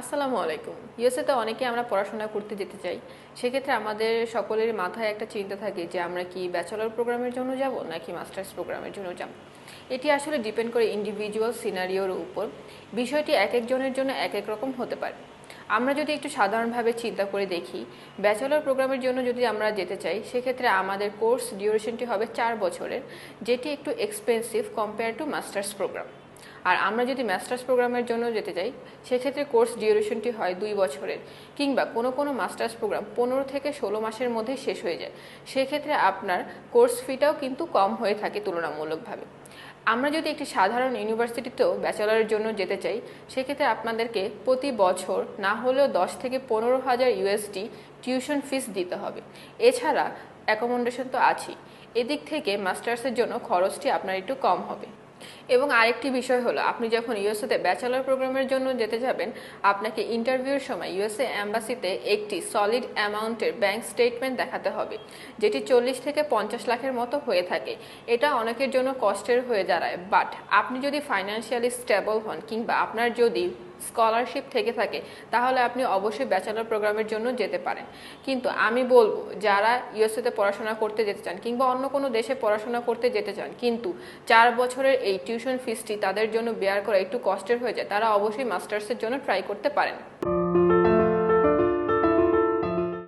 আসসালামু আলাইকুম। ইউএসএতে অনেকে আমরা পড়াশোনা করতে যেতে চাই। সেক্ষেত্রে আমাদের সকলের মাথায় একটা চিন্তা থাকে যে আমরা কি ব্যাচেলর প্রোগ্রামের জন্য যাব নাকি মাস্টার্স প্রোগ্রামের জন্য যাব। এটি আসলে ডিপেন্ড করে ইন্ডিভিজুয়াল সিনারিওর উপর। বিষয়টি এক একজনের জন্য এক এক রকম হতে পারে। আমরা যদি একটু সাধারণভাবে চিন্তা করে দেখি, ব্যাচেলর প্রোগ্রামের জন্য যদি আমরা যেতে চাই, সেক্ষেত্রে আমাদের কোর্স ডিউরেশনটি হবে চার বছরের, যেটি একটু expensive compare to masters program আর আমরা যদি মাস্টার্স প্রোগ্রামের জন্য যেতে চাই, সেক্ষেত্রে কোর্স ডিউরেশনটি হয় দুই বছরের, কিংবা কোনো কোনো মাস্টার্স প্রোগ্রাম পনেরো থেকে ষোলো মাসের মধ্যে শেষ হয়ে যায়। সেক্ষেত্রে আপনার কোর্স ফিটাও কিন্তু কম হয়ে থাকে তুলনামূলকভাবে। আমরা যদি একটি সাধারণ ইউনিভার্সিটিতেও ব্যাচেলরের জন্য যেতে চাই, সেক্ষেত্রে আপনাদেরকে প্রতি বছর না হলেও দশ থেকে পনেরো হাজার ইউএসডি টিউশন ফিস দিতে হবে। এছাড়া অ্যাকোমোডেশন তো আছেই। এদিক থেকে মাস্টার্সের জন্য খরচটি আপনার একটু কম হবে। এবং আরেকটি বিষয় হলো, আপনি যখন ইউএসএতে ব্যাচেলর প্রোগ্রামের জন্য যেতে যাবেন, আপনাকে ইন্টারভিউর সময় ইউএসএ অ্যাম্বাসিতে একটি সলিড অ্যামাউন্টের ব্যাংক স্টেটমেন্ট দেখাতে হবে, যেটি চল্লিশ থেকে পঞ্চাশ লাখের মতো হয়ে থাকে। এটা অনেকের জন্য কষ্টের হয়ে দাঁড়ায় বাট আপনি যদি ফাইন্যান্সিয়ালি স্টেবল হন কিংবা আপনার যদি স্কলারশিপ থেকে থাকে, তাহলে আপনি অবশ্যই ব্যাচেলর প্রোগ্রামের জন্য যেতে পারেন। কিন্তু আমি বলব, যারা ইউএসএতে পড়াশোনা করতে যেতে চান কিংবা অন্য কোনো দেশে পড়াশোনা করতে যেতে চান, কিন্তু চার বছরের এই টিউশন ফিসটি তাদের জন্য বেয়ার করা একটু কষ্টের হয়ে যায়, তারা অবশ্যই মাস্টার্সের জন্য ট্রাই করতে পারেন।